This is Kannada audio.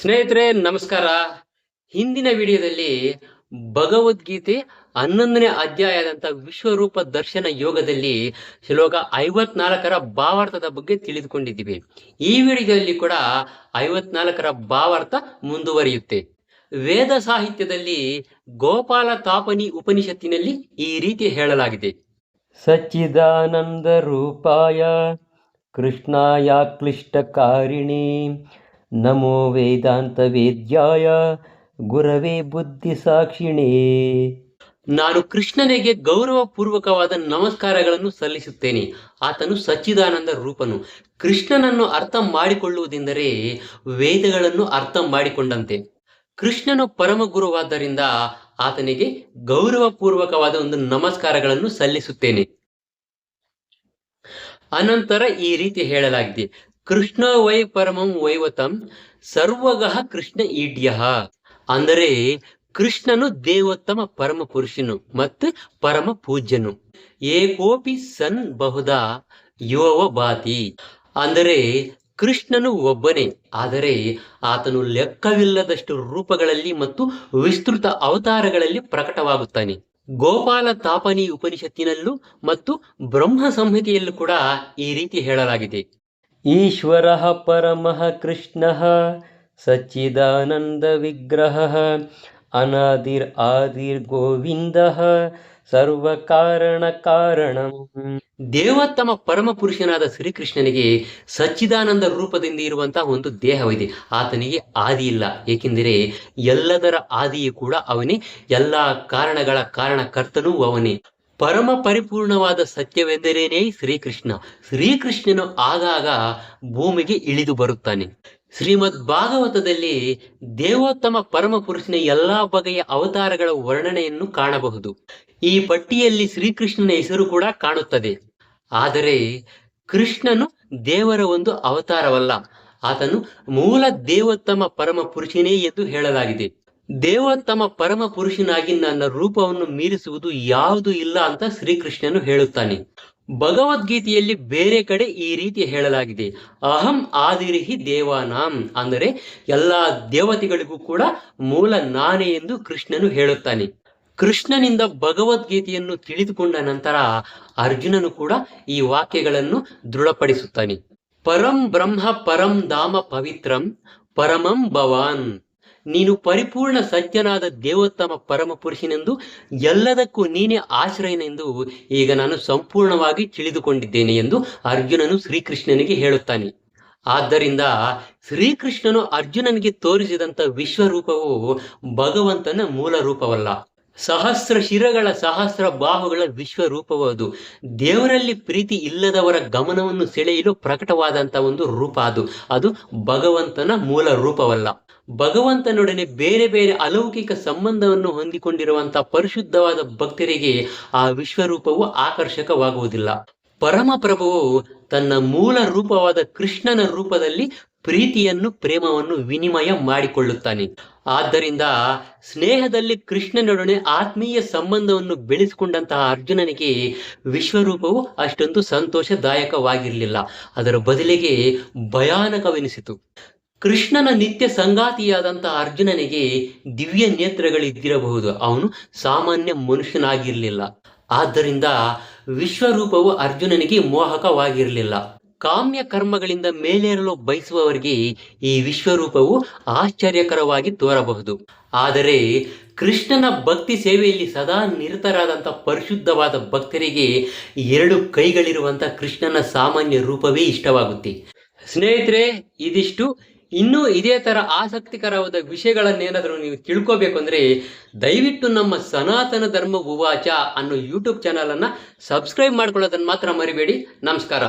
ಸ್ನೇಹಿತರೆ, ನಮಸ್ಕಾರ. ಹಿಂದಿನ ವಿಡಿಯೋದಲ್ಲಿ ಭಗವದ್ಗೀತೆ ಹನ್ನೊಂದನೇ ಅಧ್ಯಾಯದಂತ ವಿಶ್ವರೂಪ ದರ್ಶನ ಯೋಗದಲ್ಲಿ ಶ್ಲೋಕ ಐವತ್ನಾಲ್ಕರ ಭಾವಾರ್ಥದ ಬಗ್ಗೆ ತಿಳಿದುಕೊಂಡಿದ್ದೀವಿ. ಈ ವಿಡಿಯೋದಲ್ಲಿ ಕೂಡ ಐವತ್ನಾಲ್ಕರ ಭಾವಾರ್ಥ ಮುಂದುವರಿಯುತ್ತೆ. ವೇದ ಸಾಹಿತ್ಯದಲ್ಲಿ ಗೋಪಾಲ ತಾಪನಿ ಉಪನಿಷತ್ತಿನಲ್ಲಿ ಈ ರೀತಿ ಹೇಳಲಾಗಿದೆ. ಸಚ್ಚಿದಾನಂದ ರೂಪಾಯ ಕೃಷ್ಣಾಯ ಕ್ಲಿಷ್ಟಕಾರಿಣಿ ನಮೋ ವೇದಾಂತ ವೇದ್ಯಾಯ ಗುರವೇ ಬುದ್ಧಿ ಸಾಕ್ಷಿಣೇ ನಾನು ಕೃಷ್ಣನಿಗೆ ಗೌರವಪೂರ್ವಕವಾದ ನಮಸ್ಕಾರಗಳನ್ನು ಸಲ್ಲಿಸುತ್ತೇನೆ. ಆತನು ಸಚ್ಚಿದಾನಂದ ರೂಪನು. ಕೃಷ್ಣನನ್ನು ಅರ್ಥ ಮಾಡಿಕೊಳ್ಳುವುದೆಂದರೆ ವೇದಗಳನ್ನು ಅರ್ಥ ಮಾಡಿಕೊಂಡಂತೆ. ಕೃಷ್ಣನು ಪರಮ ಗುರುವಾದ್ದರಿಂದ ಆತನಿಗೆ ಗೌರವಪೂರ್ವಕವಾದ ಒಂದು ನಮಸ್ಕಾರಗಳನ್ನು ಸಲ್ಲಿಸುತ್ತೇನೆ. ಅನಂತರ ಈ ರೀತಿ ಹೇಳಲಾಗಿದೆ. ಕೃಷ್ಣ ವೈ ಪರಮಂ ವೈವತಂ ಸರ್ವಗಃ ಕೃಷ್ಣ ಈಡ್ಯ. ಅಂದರೆ ಕೃಷ್ಣನು ದೇವೋತ್ತಮ ಪರಮ ಪುರುಷನು ಮತ್ತು ಪರಮ ಪೂಜ್ಯನು. ಏಕೋಪಿ ಸನ್ ಬಹುದ ಯೋವ ಬಾತಿ. ಅಂದರೆ ಕೃಷ್ಣನು ಒಬ್ಬನೇ, ಆದರೆ ಆತನು ಲೆಕ್ಕವಿಲ್ಲದಷ್ಟು ರೂಪಗಳಲ್ಲಿ ಮತ್ತು ವಿಸ್ತೃತ ಅವತಾರಗಳಲ್ಲಿ ಪ್ರಕಟವಾಗುತ್ತಾನೆ. ಗೋಪಾಲ ತಾಪನಿ ಉಪನಿಷತ್ತಿನಲ್ಲೂ ಮತ್ತು ಬ್ರಹ್ಮ ಸಂಹಿತೆಯಲ್ಲೂ ಕೂಡ ಈ ರೀತಿ ಹೇಳಲಾಗಿದೆ. ಈಶ್ವರ ಪರಮಃ ಕೃಷ್ಣಃ ಸಚ್ಚಿದಾನಂದ ವಿಗ್ರಹ ಅನಾದಿರ್ ಆದಿರ್ ಗೋವಿಂದ ಸರ್ವ ಕಾರಣ ಕಾರಣಂ ತಮ್ಮ ಪರಮ ಪುರುಷನಾದ ಶ್ರೀಕೃಷ್ಣನಿಗೆ ಸಚ್ಚಿದಾನಂದ ರೂಪದಿಂದ ಇರುವಂತಹ ಒಂದು ದೇಹವಿದೆ. ಆತನಿಗೆ ಆದಿ ಇಲ್ಲ. ಏಕೆಂದರೆ ಎಲ್ಲದರ ಆದಿಯೂ ಕೂಡ ಅವನೇ. ಎಲ್ಲ ಕಾರಣಗಳ ಕಾರಣಕರ್ತನೂ ಅವನೇ. ಪರಮ ಪರಿಪೂರ್ಣವಾದ ಸತ್ಯವೆಂದರೇನೇ ಶ್ರೀಕೃಷ್ಣ? ಶ್ರೀಕೃಷ್ಣನು ಆಗಾಗ ಭೂಮಿಗೆ ಇಳಿದು ಬರುತ್ತಾನೆ. ಶ್ರೀಮದ್ ಭಾಗವತದಲ್ಲಿ ದೇವೋತ್ತಮ ಪರಮ ಪುರುಷನ ಎಲ್ಲಾ ಬಗೆಯ ಅವತಾರಗಳ ವರ್ಣನೆಯನ್ನು ಕಾಣಬಹುದು. ಈ ಪಟ್ಟಿಯಲ್ಲಿ ಶ್ರೀಕೃಷ್ಣನ ಹೆಸರು ಕೂಡ ಕಾಣುತ್ತದೆ. ಆದರೆ ಕೃಷ್ಣನು ದೇವರ ಒಂದು ಅವತಾರವಲ್ಲ. ಆತನು ಮೂಲ ದೇವೋತ್ತಮ ಪರಮ ಪುರುಷನೇ ಎಂದು ಹೇಳಲಾಗಿದೆ. ದೇವೋತ್ತಮ ಪರಮ ಪುರುಷನಾಗಿ ನನ್ನ ರೂಪವನ್ನು ಮೀರಿಸುವುದು ಯಾವುದು ಇಲ್ಲ ಅಂತ ಶ್ರೀಕೃಷ್ಣನು ಹೇಳುತ್ತಾನೆ. ಭಗವದ್ಗೀತೆಯಲ್ಲಿ ಬೇರೆ ಕಡೆ ಈ ರೀತಿ ಹೇಳಲಾಗಿದೆ. ಅಹಂ ಆದಿರಿಹಿ ದೇವಾನಾಂ ಅಂದರೆ ಎಲ್ಲಾ ದೇವತೆಗಳಿಗೂ ಕೂಡ ಮೂಲ ನಾನೇ ಎಂದು ಕೃಷ್ಣನು ಹೇಳುತ್ತಾನೆ. ಕೃಷ್ಣನಿಂದ ಭಗವದ್ಗೀತೆಯನ್ನು ತಿಳಿದುಕೊಂಡ ನಂತರ ಅರ್ಜುನನು ಕೂಡ ಈ ವಾಕ್ಯಗಳನ್ನು ದೃಢಪಡಿಸುತ್ತಾನೆ. ಪರಂ ಬ್ರಹ್ಮ ಪರಂ ಧಾಮ ಪವಿತ್ರಂ ಪರಮಂ ಭವಾನ್ ನೀನು ಪರಿಪೂರ್ಣ ಸಜ್ಜನಾದ ದೇವೋತ್ತಮ ಪರಮ ಪುರುಷನೆಂದು ಎಲ್ಲದಕ್ಕೂ ನೀನೇ ಆಶ್ರಯನೆಂದು ಈಗ ನಾನು ಸಂಪೂರ್ಣವಾಗಿ ತಿಳಿದುಕೊಂಡಿದ್ದೇನೆ ಎಂದು ಅರ್ಜುನನು ಶ್ರೀಕೃಷ್ಣನಿಗೆ ಹೇಳುತ್ತಾನೆ. ಆದ್ದರಿಂದ ಶ್ರೀಕೃಷ್ಣನು ಅರ್ಜುನನಿಗೆ ತೋರಿಸಿದಂಥ ವಿಶ್ವರೂಪವು ಭಗವಂತನ ಮೂಲ ರೂಪವಲ್ಲ. ಸಹಸ್ರ ಶಿರಗಳ ಸಹಸ್ರ ಬಾಹುಗಳ ವಿಶ್ವರೂಪವದು. ದೇವರಲ್ಲಿ ಪ್ರೀತಿ ಇಲ್ಲದವರ ಗಮನವನ್ನು ಸೆಳೆಯಲು ಪ್ರಕಟವಾದಂತ ಒಂದು ರೂಪ ಅದು. ಅದು ಭಗವಂತನ ಮೂಲ ರೂಪವಲ್ಲ. ಭಗವಂತನೊಡನೆ ಬೇರೆ ಬೇರೆ ಅಲೌಕಿಕ ಸಂಬಂಧವನ್ನು ಹೊಂದಿಕೊಂಡಿರುವಂತಹ ಪರಿಶುದ್ಧವಾದ ಭಕ್ತರಿಗೆ ಆ ವಿಶ್ವರೂಪವು ಆಕರ್ಷಕವಾಗುವುದಿಲ್ಲ. ಪರಮಪ್ರಭುವು ತನ್ನ ಮೂಲ ರೂಪವಾದ ಕೃಷ್ಣನ ರೂಪದಲ್ಲಿ ಪ್ರೀತಿಯನ್ನು, ಪ್ರೇಮವನ್ನು ವಿನಿಮಯ ಮಾಡಿಕೊಳ್ಳುತ್ತಾನೆ. ಆದ್ದರಿಂದ ಸ್ನೇಹದಲ್ಲಿ ಕೃಷ್ಣನೊಡನೆ ಆತ್ಮೀಯ ಸಂಬಂಧವನ್ನು ಬೆಳೆಸಿಕೊಂಡಂತಹ ಅರ್ಜುನನಿಗೆ ವಿಶ್ವರೂಪವು ಅಷ್ಟೊಂದು ಸಂತೋಷದಾಯಕವಾಗಿರಲಿಲ್ಲ. ಅದರ ಬದಲಿಗೆ ಭಯಾನಕವೆನಿಸಿತು. ಕೃಷ್ಣನ ನಿತ್ಯ ಸಂಗಾತಿಯಾದಂತಹ ಅರ್ಜುನನಿಗೆ ದಿವ್ಯ ನೇತ್ರಗಳಿದ್ದಿರಬಹುದು. ಅವನು ಸಾಮಾನ್ಯ ಮನುಷ್ಯನಾಗಿರಲಿಲ್ಲ. ಆದ್ದರಿಂದ ವಿಶ್ವರೂಪವು ಅರ್ಜುನನಿಗೆ ಮೋಹಕವಾಗಿರಲಿಲ್ಲ. ಕಾಮ್ಯ ಕರ್ಮಗಳಿಂದ ಮೇಲೇರಲು ಬಯಸುವವರಿಗೆ ಈ ವಿಶ್ವರೂಪವು ಆಶ್ಚರ್ಯಕರವಾಗಿ ತೋರಬಹುದು. ಆದರೆ ಕೃಷ್ಣನ ಭಕ್ತಿ ಸೇವೆಯಲ್ಲಿ ಸದಾ ನಿರತರಾದಂಥ ಪರಿಶುದ್ಧವಾದ ಭಕ್ತರಿಗೆ ಎರಡು ಕೈಗಳಿರುವಂಥ ಕೃಷ್ಣನ ಸಾಮಾನ್ಯ ರೂಪವೇ ಇಷ್ಟವಾಗುತ್ತೆ. ಸ್ನೇಹಿತರೆ, ಇದಿಷ್ಟು. ಇನ್ನೂ ಇದೇ ಥರ ಆಸಕ್ತಿಕರವಾದ ವಿಷಯಗಳನ್ನೇನಾದರೂ ನೀವು ತಿಳ್ಕೋಬೇಕು ಅಂದ್ರೆ ದಯವಿಟ್ಟು ನಮ್ಮ ಸನಾತನ ಧರ್ಮ ಉವಾಚ ಅನ್ನೋ ಯೂಟ್ಯೂಬ್ ಚಾನಲನ್ನು ಸಬ್ಸ್ಕ್ರೈಬ್ ಮಾಡ್ಕೊಳ್ಳೋದನ್ನು ಮಾತ್ರ ಮರಿಬೇಡಿ. ನಮಸ್ಕಾರ.